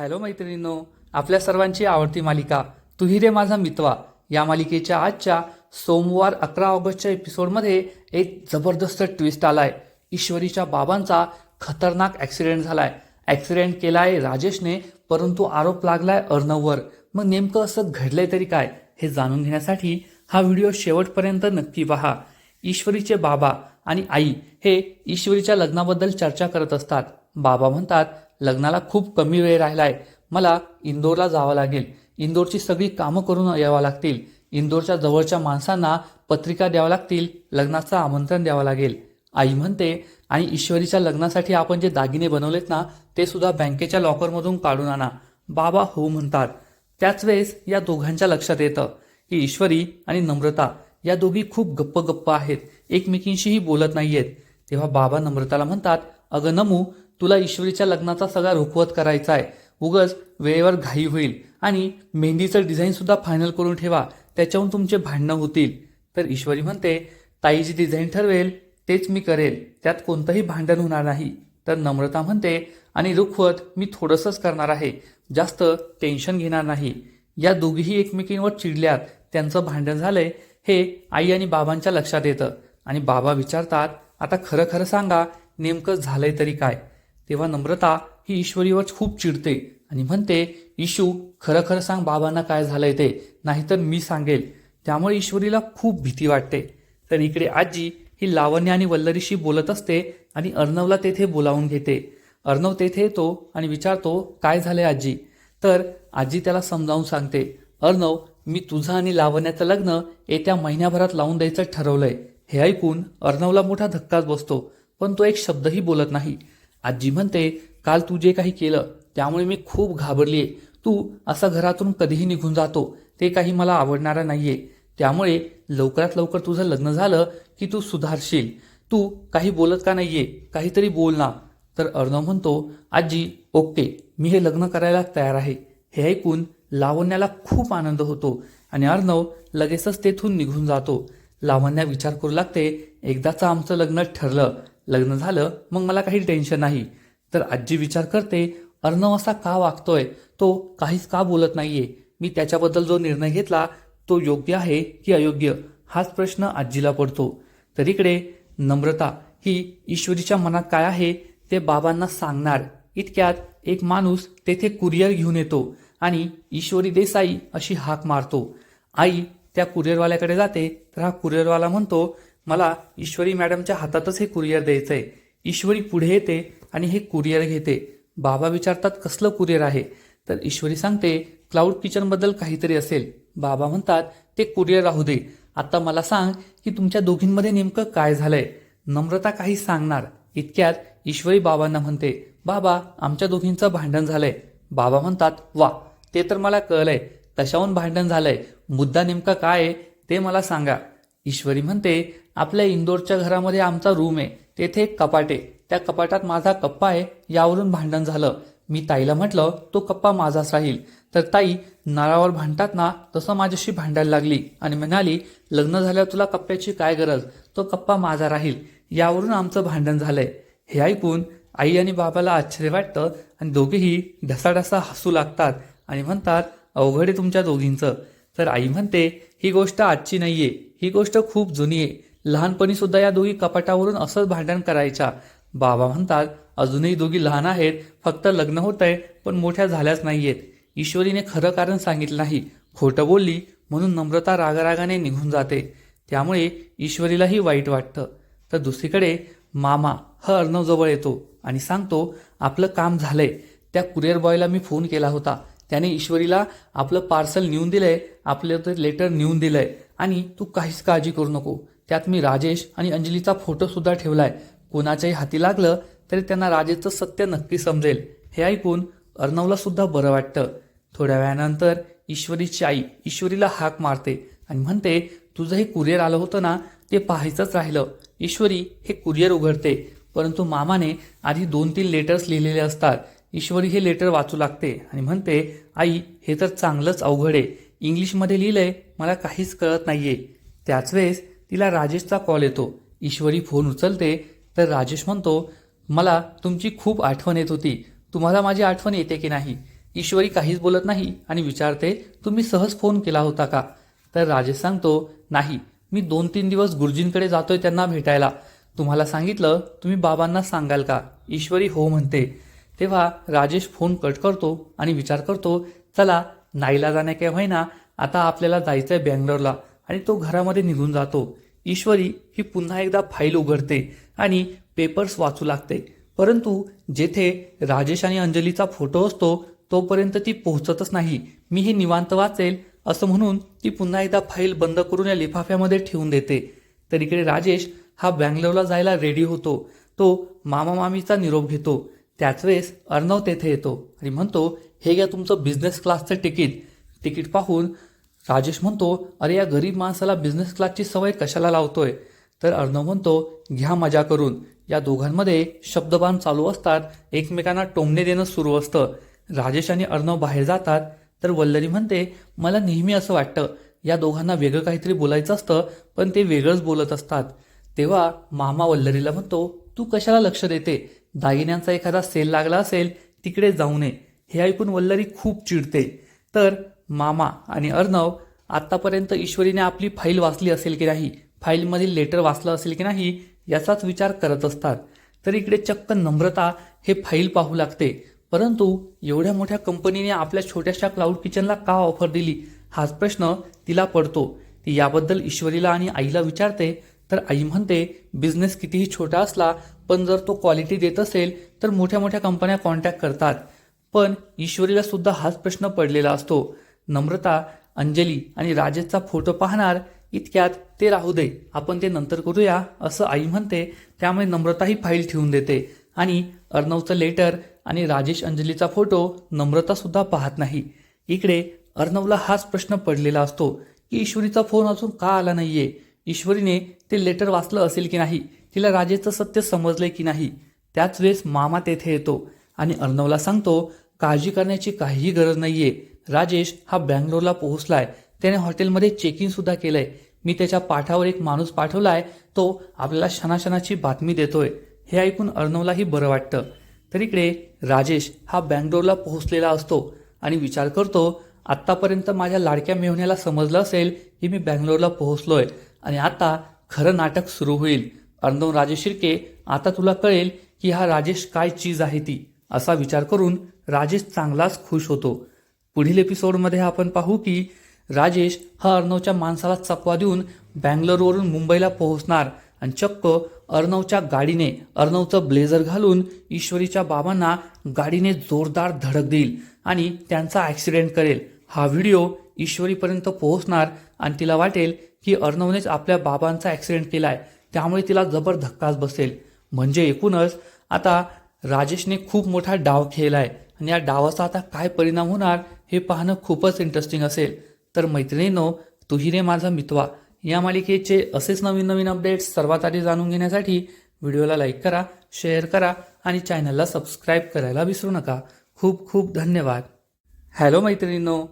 Hello मैत्रिणींनो आपल्या सर्वांची आवडती मालिका तुही रे माझा मितवा या मालिकेच्या आजच्या सोमवार अकरा ऑगस्टच्या एपिसोडमध्ये एक जबरदस्त ट्विस्ट आलाय. ईश्वरीच्या बाबांचा खतरनाक ॲक्सिडेंट झालाय. ॲक्सिडेंट केलाय राजेशने परंतु आरोप लागलाय अर्णववर. मग नेमकं असं घडलंय तरी काय हे जाणून घेण्यासाठी हा व्हिडिओ शेवटपर्यंत नक्की पहा. ईश्वरीचे बाबा आणि आई हे ईश्वरीच्या लग्नाबद्दल चर्चा करत असतात. बाबा म्हणतात लग्नाला खूप कमी वेळ राहिलाय. मला इंदोरला जावं लागेल. इंदोरची सगळी कामं करून यावं लागतील. इंदोरच्या जवळच्या माणसांना पत्रिका द्याव्या लागतील. लग्नाचं आमंत्रण द्यावं लागेल. आई म्हणते आणि ईश्वरीच्या लग्नासाठी आपण जे दागिने बनवलेत ना ते सुद्धा बँकेच्या लॉकरमधून काढून आणा. बाबा हो म्हणतात. त्याच वेळेस या दोघांच्या लक्षात येतं की ईश्वरी आणि नम्रता या दोघी खूप गप्प गप्प आहेत. एकमेकींशीही बोलत नाहीयेत. तेव्हा बाबा नम्रताला म्हणतात अगं नमू तुला ईश्वरीच्या लग्नाचा सगळा रुखवत करायचा आहे. उगच वेळेवर घाई होईल. आणि मेहंदीचं डिझाईनसुद्धा फायनल करून ठेवा. त्याच्याहून तुमचे भांडणं होतील. तर ईश्वरी म्हणते ताईची डिझाईन ठरवेल तेच मी करेल. त्यात कोणतंही भांडण होणार नाही. तर नम्रता म्हणते आणि रुखवत मी थोडंसंच करणार आहे. जास्त टेन्शन घेणार नाही. या दोघीही एकमेकींवर चिडल्यात. त्यांचं भांडण झालंय हे आई आणि बाबांच्या लक्षात येतं. आणि बाबा विचारतात आता खरं खरं सांगा नेमकं झालंय तरी काय? तेव्हा नम्रता ही ईश्वरीवर खूप चिडते आणि म्हणते इशू खरं खरं सांग बाबांना काय झालंय ते. नाहीतर मी सांगेल. त्यामुळे ईश्वरीला खूप भीती वाटते. तर इकडे आजी ही लावण्य आणि वल्लरीशी बोलत असते आणि अर्णवला तेथे बोलावून घेते. अर्णव तेथे येतो आणि विचारतो काय झालंय आजी? तर आजी त्याला समजावून सांगते अर्णव मी तुझं आणि लावण्याचं लग्न येत्या महिन्याभरात लावून द्यायचं ठरवलंय. हे ऐकून अर्णवला मोठा धक्काच बसतो. पण तो एक शब्दही बोलत नाही. आजी म्हणते काल तू जे काही केलं त्यामुळे मी खूप घाबरलीये. तू असं घरातून कधीही निघून जातो. ते काही मला आवडणारं नाहीये. त्यामुळे लवकरात लवकर तुझं लग्न झालं की तू सुधारशील. तू काही बोलत का नाहीये? काहीतरी बोल ना. तर अर्णव म्हणतो आजी ओके मी हे लग्न करायला तयार आहे. हे ऐकून लावण्याला खूप आनंद होतो आणि अर्णव लगेचच तेथून निघून जातो. लावण्या विचार करू लागते एकदाचं आमचं लग्न ठरलं. लग्न झालं मग मला काही टेन्शन नाही. तर आजी विचार करते अर्णव असा का वागतोय? तो काहीच का बोलत नाहीये? मी त्याच्याबद्दल जो निर्णय घेतला तो योग्य आहे की अयोग्य? हाच प्रश्न आजीला पडतो. तर इकडे नम्रता ही ईश्वरीच्या मनात काय आहे ते बाबांना सांगणार. इतक्यात एक माणूस तेथे कुरिअर घेऊन येतो आणि ईश्वरी देसाई अशी हाक मारतो. आई त्या कुरिअरवाल्याकडे जाते तर हा कुरिअरवाला म्हणतो मला ईश्वरी मॅडमच्या हातातच हे कुरिअर आहे ईश्वरी पुढे येते आणि हे कुरिअर घेते. बाबा विचारतात कसलं कुरिअर आहे? तर ईश्वरी सांगते क्लाउड किचनबद्दल काहीतरी असेल. बाबा म्हणतात ते कुरिअर राहू दे. आता मला सांग की तुमच्या दोघींमध्ये नेमकं काय झालंय? नम्रता काही सांगणार. इतक्यात ईश्वरी बाबांना म्हणते बाबा आमच्या दोघींचं भांडण झालंय. बाबा म्हणतात वा ते तर मला कळलंय. कशाहून भांडण झालंय. मुद्दा नेमका काय आहे ते मला सांगा. ईश्वरी म्हणते आपल्या इंदोरच्या घरामध्ये आमचा रूम आहे. तेथे एक कपाट आहे. त्या कपाटात माझा कप्पा आहे. यावरून भांडण झालं. मी ताईला म्हटलं तो कप्पा माझाच राहील. तर ताई नळावर भांडतात ना तसं माझ्याशी भांडायला लागली आणि म्हणाली लग्न झाल्यावर तुला कप्प्याची काय गरज? तो कप्पा माझा राहील. यावरून आमचं भांडण झालंय. हे ऐकून आई आणि बाबाला आश्चर्य वाटतं आणि दोघेही ढसाढसा हसू लागतात आणि म्हणतात अवघड आहे तुमच्या दोघींचं. तर आई म्हणते ही गोष्ट आजची नाहीये. ही गोष्ट खूप जुनी आहे. लहानपणी सुद्धा या दोघी कपाटावरून असंच भांडण करायच्या. बाबा म्हणतात अजूनही दोघी लहान आहेत फक्त लग्न होत आहे पण मोठ्या झाल्याच नाहीयेत. ईश्वरीने खरं कारण सांगितलं नाही. खोटं बोलली म्हणून नम्रता रागारागाने निघून जाते. त्यामुळे ईश्वरीलाही वाईट वाटतं. तर दुसरीकडे मामा हा अर्णवजवळ येतो आणि सांगतो आपलं काम झालंय. त्या कुरिअर बॉयला मी फोन केला होता. त्याने ईश्वरीला आपलं पार्सल नेऊन दिलंय आपलं ते लेटर नेऊन दिलंय. आणि तू काहीच काळजी करू नको. त्यात मी राजेश आणि अंजलीचा फोटोसुद्धा ठेवला ठेवलाय. कोणाच्याही हाती लागलं तरी त्यांना राजेशचं सत्य नक्की समजेल हे ऐकून अर्णवला सुद्धा बरं वाटतं. थोड्या वेळानंतर ईश्वरीची आई ईश्वरीला हाक मारते आणि म्हणते तुझं हे कुरिअर आलं होतं ना ते पाहायचंच राहिलं. ईश्वरी हे कुरिअर उघडते परंतु मामाने आधी दोन तीन लेटर्स लिहिलेले असतात. ईश्वरी हे लेटर वाचू लागते आणि म्हणते आई हे तर चांगलंच अवघड आहे. इंग्लिशमध्ये लिहिलंय मला काहीच कळत नाहीये. त्याच वेळेस तिला राजेशचा कॉल येतो. ईश्वरी फोन उचलते तर राजेश म्हणतो मला तुमची खूप आठवण येत होती. तुम्हाला माझी आठवण येते की नाही? ईश्वरी काहीच बोलत नाही आणि विचारते तुम्ही सहज फोन केला होता का? तर राजेश सांगतो नाही. मी दोन तीन दिवस गुरुजींकडे जातोय त्यांना भेटायला. तुम्हाला सांगितलं तुम्ही बाबांना सांगाल का? ईश्वरी हो म्हणते. तेव्हा राजेश फोन कट करतो आणि विचार करतो चला नाईला जाण्या काय होईना आता आपल्याला जायचंय बँगलोरला. आणि तो घरामध्ये निघून जातो. ईश्वरी ही पुन्हा एकदा फाईल उघडते आणि पेपर्स वाचू लागते. परंतु जेथे राजेश आणि अंजलीचा फोटो असतो तोपर्यंत ती पोहोचतच नाही. मी हे निवांत वाचेल असं म्हणून ती पुन्हा एकदा फाईल बंद करून या लिफाफ्यामध्ये ठेवून देते. तर इकडे राजेश हा बँगलोरला जायला रेडी होतो. तो मामा मामीचा निरोप घेतो. त्याच वेळेस अर्णव तेथे येतो आणि म्हणतो हे घ्या तुमचं बिझनेस क्लासचं तिकीट तिकीट पाहून राजेश म्हणतो अरे या गरीब माणसाला बिझनेस क्लासची सवय कशाला लावतोय? तर अर्णव म्हणतो घ्या मजा करून. या दोघांमध्ये शब्दबाण चालू असतात एकमेकांना टोमणे देणं सुरू असतं. राजेश आणि अर्णव बाहेर जातात तर वल्लरी म्हणते मला नेहमी असं वाटतं या दोघांना वेगळं काहीतरी बोलायचं असतं पण ते वेगळंच बोलत असतात. तेव्हा मामा वल्लरीला म्हणतो तू कशाला लक्ष देते? दागिन्यांचा एखादा सेल लागला असेल तिकडे जाऊ नये. हे ऐकून वल्लरी खूप चिडते. तर मामा आणि अर्णव आत्तापर्यंत ईश्वरीने आपली फाईल वाचली असेल की नाही फाईलमधील लेटर वाचलं असेल की नाही याचाच विचार करत असतात. तर इकडे चक्क नम्रता हे फाईल पाहू लागते. परंतु एवढ्या मोठ्या कंपनीने आपल्या छोट्याशा क्लाउड किचनला का ऑफर दिली? हाच प्रश्न तिला पडतो. ती याबद्दल ईश्वरीला आणि आईला विचारते तर आई म्हणते बिझनेस कितीही छोटा असला पण जर तो क्वालिटी देत असेल तर मोठ्या मोठ्या कंपन्या कॉन्टॅक्ट करतात. पण ईश्वरीला सुद्धा हाच प्रश्न पडलेला असतो. नम्रता अंजली आणि राजेशचा फोटो पाहणार इतक्यात ते राहू दे. आपण ते नंतर करूया असं आई म्हणते. त्यामुळे नम्रता ही फाईल ठेवून देते. आणि अर्णवचं लेटर आणि राजेश अंजलीचा फोटो नम्रतासुद्धा पाहत नाही. इकडे अर्णवला हाच प्रश्न पडलेला असतो की ईश्वरीचा फोन अजून का आला नाहीये? ईश्वरीने ते लेटर वाचलं असेल की नाही? तिला राजेचं सत्य समजलंय की नाही? त्याच वेळेस मामा तेथे येतो आणि अर्णवला सांगतो काळजी करण्याची काहीही गरज नाहीये. राजेश हा बँगलोरला पोहोचलाय. त्याने हॉटेलमध्ये चेक इन सुद्धा केलंय. मी त्याच्या पाठावर एक माणूस पाठवलाय तो आपल्याला शनाशनाची बातमी देतोय. हे ऐकून अर्णवलाही बरं वाटतं. तर इकडे राजेश हा बँगलोरला पोहोचलेला असतो आणि विचार करतो आत्तापर्यंत माझ्या लाडक्या मेहण्याला समजलं असेल की मी बँगलोरला पोहोचलोय आणि आता खरं नाटक सुरू होईल. अर्णव राजेश शिर्के आता तुला कळेल की हा राजेश काय चीज आहे ती असा विचार करून राजेश चांगलाच खुश होतो. पुढील एपिसोडमध्ये आपण पाहू की राजेश हा अर्णवच्या माणसाला चकवा देऊन बँगलोरवरून मुंबईला पोहोचणार आणि चक्क अर्णवच्या गाडीने अर्णवचं ब्लेझर घालून ईश्वरीच्या बाबांना गाडीने जोरदार धडक देईल आणि त्यांचा ॲक्सिडेंट करेल. हा व्हिडिओ ईश्वरीपर्यंत पोहोचणार आणि तिला वाटेल की अर्णवनेच आपल्या बाबांचा ॲक्सिडेंट केलाय. त्यामुळे तिला जबर धक्काच बसेल. म्हणजे एकूणच आता राजेशने खूप मोठा डाव खेळलाय. आणि या डावाचा आता काय परिणाम होणार हे पाहणं खूपच इंटरेस्टिंग असेल. तर मैत्रिणींनो तुही रे माझा मितवा. या मालिकेचे असेच नवीन नवीन अपडेट्स सर्वात आधी जाणून घेण्यासाठी व्हिडिओला लाईक करा शेअर करा आणि चॅनलला सबस्क्राईब करायला विसरू नका. खूप खूप धन्यवाद. हॅलो मैत्रिणींनो